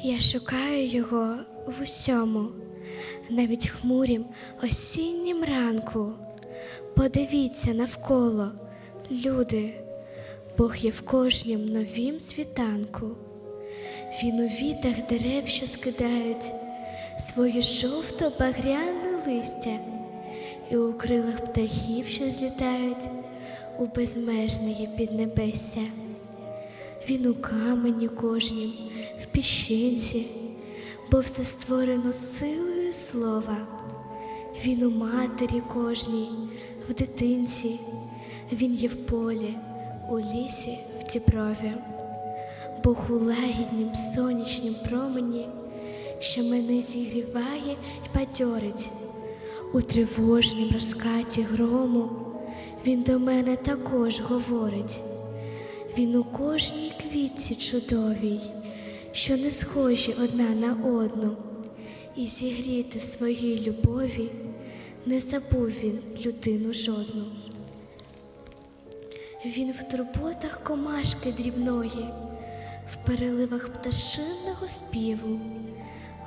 Я шукаю його в усьому, навіть хмурім осіннім ранку. Подивіться навколо, люди, Бог є в кожнім новім світанку. Він у вітах дерев, що скидають своє жовто-багряне листя, і у крилах птахів, що злітають у безмежне піднебесся. Він у камені кожнім, піщинці, бо все створено силою слова. Він у матері кожній, в дитинці, він є в полі, у лісі, в діброві. Бог у лагіднім сонячнім промені, що мене зігріває й бадьорить. У тривожнім розкаті грому він до мене також говорить. Він у кожній квітці чудовій, що не схожі одна на одну, і зігріти в своїй любові не забув він людину жодну. Він в турботах комашки дрібної, в переливах пташинного співу,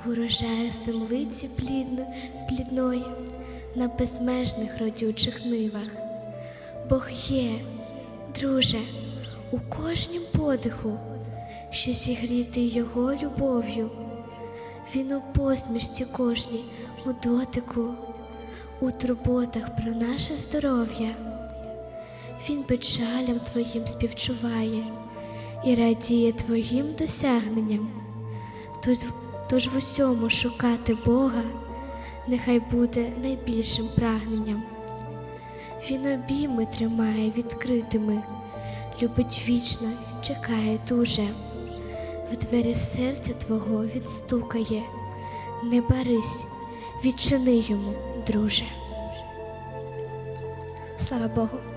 урожає землиці плідно, плідної на безмежних родючих нивах. Бог є, друже, у кожнім подиху, що зігріти його любов'ю. Він у посмішці кожній, у дотику, у турботах про наше здоров'я. Він печалям твоїм співчуває і радіє твоїм досягненням. Тож, тож в усьому шукати Бога нехай буде найбільшим прагненням. Він обійми тримає відкритими, любить вічно, чекає дуже. В двері серця твого відстукає, не барись, відчини йому, друже. Слава Богу.